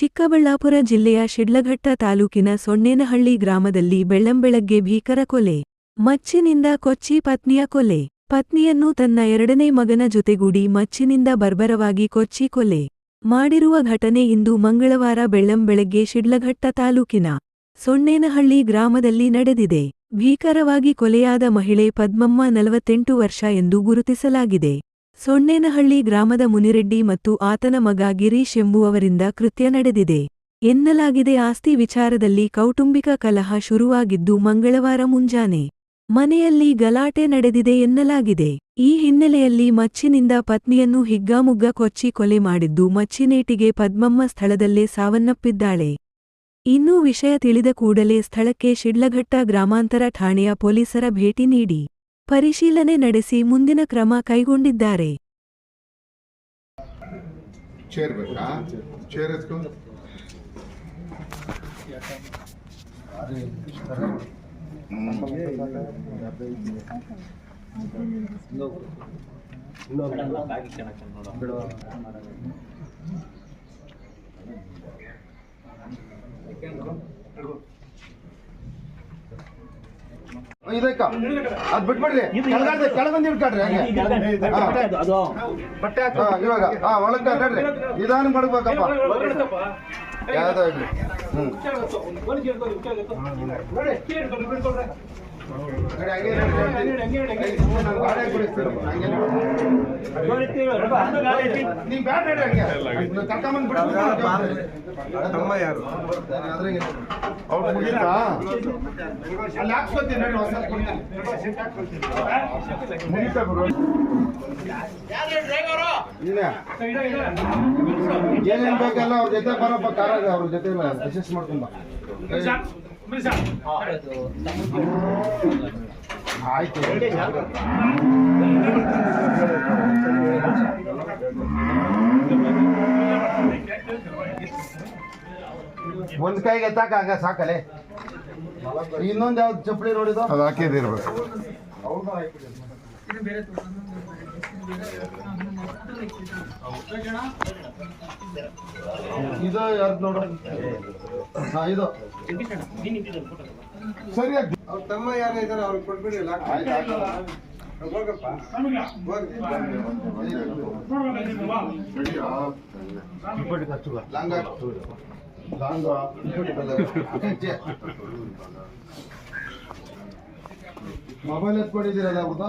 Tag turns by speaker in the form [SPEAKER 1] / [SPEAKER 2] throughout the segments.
[SPEAKER 1] ಚಿಕ್ಕಬಳ್ಳಾಪುರ ಜಿಲ್ಲೆಯ ಶಿಡ್ಲಘಟ್ಟ ತಾಲೂಕಿನ ಸೊಣ್ಣೇನಹಳ್ಳಿ ಗ್ರಾಮದಲ್ಲಿ ಬೆಳ್ಳಂಬೆಳಗ್ಗೆ ಭೀಕರ ಕೊಲೆ. ಮಚ್ಚಿನಿಂದ ಕೊಚ್ಚಿ ಪತ್ನಿಯ ಕೊಲೆ. ಪತ್ನಿಯನ್ನು ತನ್ನ ಎರಡನೇ ಮಗನ ಜೊತೆಗೂಡಿ ಮಚ್ಚಿನಿಂದ ಬರ್ಬರವಾಗಿ ಕೊಚ್ಚಿ ಕೊಲೆ. ಮಾಡಿರುವ ಘಟನೆ ಇಂದು ಮಂಗಳವಾರ ಬೆಳ್ಳಂಬೆಳಗ್ಗೆ ಶಿಡ್ಲಘಟ್ಟ ತಾಲೂಕಿನ ಸೊಣ್ಣೇನಹಳ್ಳಿ ಗ್ರಾಮದಲ್ಲಿ ನಡೆದಿದೆ. ಭೀಕರವಾಗಿ ಕೊಲೆಯಾದ ಮಹಿಳೆ ಪದ್ಮಮ್ಮ ನಲವತ್ತೆಂಟು ವರ್ಷ ಎಂದು ಗುರುತಿಸಲಾಗಿದೆ. ಸೊಣ್ಣೇನಹಳ್ಳಿ ಗ್ರಾಮದ ಮುನಿರೆಡ್ಡಿ ಮತ್ತು ಆತನ ಮಗ ಗಿರೀಶ್ ಎಂಬುವವರಿಂದ ಕೃತ್ಯ ನಡೆದಿದೆ. ಎನ್ನಲಾಗಿದೆ ಆಸ್ತಿ ವಿಚಾರದಲ್ಲಿ ಕೌಟುಂಬಿಕ ಕಲಹ ಶುರುವಾಗಿದ್ದು ಮಂಗಳವಾರ ಮುಂಜಾನೆ ಮನೆಯಲ್ಲಿ ಗಲಾಟೆ ನಡೆದಿದೆ ಎನ್ನಲಾಗಿದೆ. ಈ ಹಿನ್ನೆಲೆಯಲ್ಲಿ ಮಚ್ಚಿನಿಂದ ಪತ್ನಿಯನ್ನು ಹಿಗ್ಗಾಮುಗ್ಗ ಕೊಚ್ಚಿ ಕೊಲೆ ಮಾಡಿದ್ದು ಮಚ್ಚಿನೇಟಿಗೆ ಪದ್ಮಮ್ಮ ಸ್ಥಳದಲ್ಲೇ ಸಾವನ್ನಪ್ಪಿದ್ದಾಳೆ. ಇನ್ನೂ ವಿಷಯ ತಿಳಿದ ಕೂಡಲೇ ಸ್ಥಳಕ್ಕೆ ಶಿಡ್ಲಘಟ್ಟ ಗ್ರಾಮಾಂತರ ಠಾಣೆಯ ಪೊಲೀಸರ ಭೇಟಿ ನೀಡಿ. ಪರಿಶೀಲನೆ ನಡೆಸಿ ಮುಂದಿನ ಕ್ರಮ ಕೈಗೊಂಡಿದ್ದಾರೆ.
[SPEAKER 2] ಇದಕ್ಕ ಅದ್ ಬಿಟ್ಬಿಡ್ರಿ ಕೆಳಗಡೆ ಕೆಳಗೊಂದು ಇಟ್ಕೊಡ್ರಿ ಹಂಗೆ ಹಾ. ಹಾ, ಇವಾಗ ಹಾ ಒಳಗ್ ನಡ್ರಿ ನಿಧಾನ ಮಾಡ್ಬೇಕಪ್ಪ ಯಾವ್ದೋ ಇರ್ಲಿ ಹ್ಮ್
[SPEAKER 3] ತಮ್ಮ?
[SPEAKER 2] ಏನೇನ್ ಬೇಕಲ್ಲ ಅವ್ರ ಜೊತೆ ಬರಪ್ಪ ಕಾರಾಗ ಅವ್ರ ಜೊತೆ ಮಾಡ್ಕೊಂಬ ಆಯ್ತು. ಒಂದ್ ಕೈಗೆ ಎತ್ತಾಕ ಹಂಗ ಸಾಕಲೆ? ಇನ್ನೊಂದು ಯಾವ್ದು ಚಪ್ಪಲಿ ನೋಡಿದ್ರು ಅದು ಹಾಕಿದಿರ್ಬೇಕು ಇದು ಯಾರ್ದು ನೋಡು? ಹಾ ಇದು. ಸರಿ
[SPEAKER 3] ಅವ್ರ ತಮ್ಮ ಯಾರು ಇದಾರೆ ಅವ್ರಿಗೆ ಕೊಟ್ಬಿಡಿ. ಹೋಗಪ್ಪ. ಹೋಗಿ
[SPEAKER 2] ಲಾಂಗ. ಲಾಂಗ. ಮೊಬೈಲ್ ಎತ್ಕೊಂಡಿದ್ದೀರಲ್ಲ ಹೌದಾ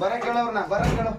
[SPEAKER 2] ಬರ ಕೇಳವ್ರನ್ನ ಬರ ಕೇಳು.